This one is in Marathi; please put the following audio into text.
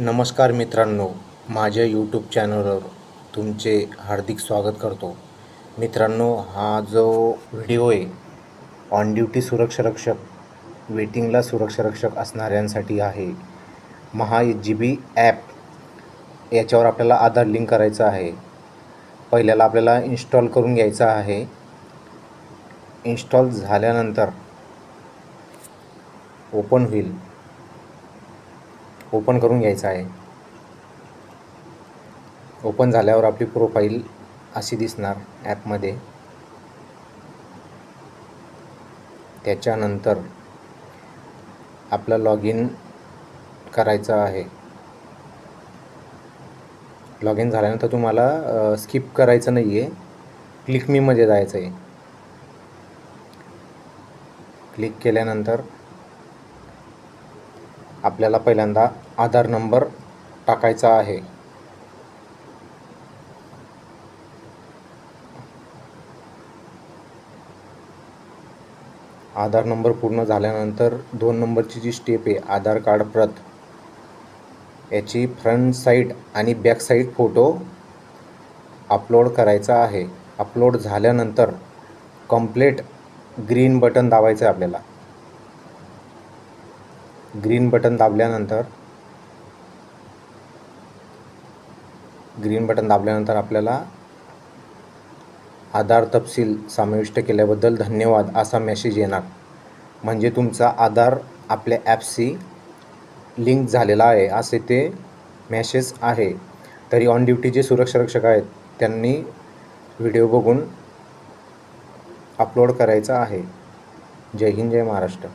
नमस्कार मित्रांनो माझ्या यूट्यूब चॅनलवर तुमचे हार्दिक स्वागत करतो. मित्रांनो हा जो व्हिडिओ आहे ऑन ड्युटी सुरक्षारक्षक वेटिंगला सुरक्षारक्षक असणाऱ्यांसाठी आहे. महा जी बी ॲप याच्यावर आपल्याला आधार लिंक करायचं आहे. पहिल्याला आपल्याला इन्स्टॉल करून घ्यायचं आहे. इन्स्टॉल झाल्यानंतर ओपन होईल. ओपन करून घ्यायचं आहे. ओपन झाल्यावर आपली प्रोफाईल अशी दिसणार ॲपमध्ये. त्याच्यानंतर आपलं लॉग इन करायचं आहे. लॉग इन झाल्यानंतर तुम्हाला स्किप करायचं नाही आहे क्लिक मीमध्ये जायचं आहे क्लिक केल्यानंतर आपल्याला पहिल्यांदा आधार नंबर टाकायचा आहे. आधार नंबर पूर्ण झाल्यानंतर दोन नंबरची जी स्टेप आहे आधार कार्ड प्रत याची फ्रंट साईड आणि बॅक साईड फोटो अपलोड करायचा आहे. अपलोड झाल्यानंतर कंप्लेट ग्रीन बटन दाबायचं आहे आपल्याला. ग्रीन बटन दाबल्यानंतर ग्रीन बटन दाबल्यानंतर आपल्याला आधार तपशील समाविष्ट केल्याबद्दल धन्यवाद असा मेसेज येणार. म्हणजे तुमचा आधार आपल्या ॲपशी लिंक झालेला आहे असे ते मॅसेज आहे. तरी ऑन ड्युटी जे सुरक्षारक्षक आहेत त्यांनी व्हिडिओ बघून अपलोड करायचा आहे. जय हिंद जय महाराष्ट्र.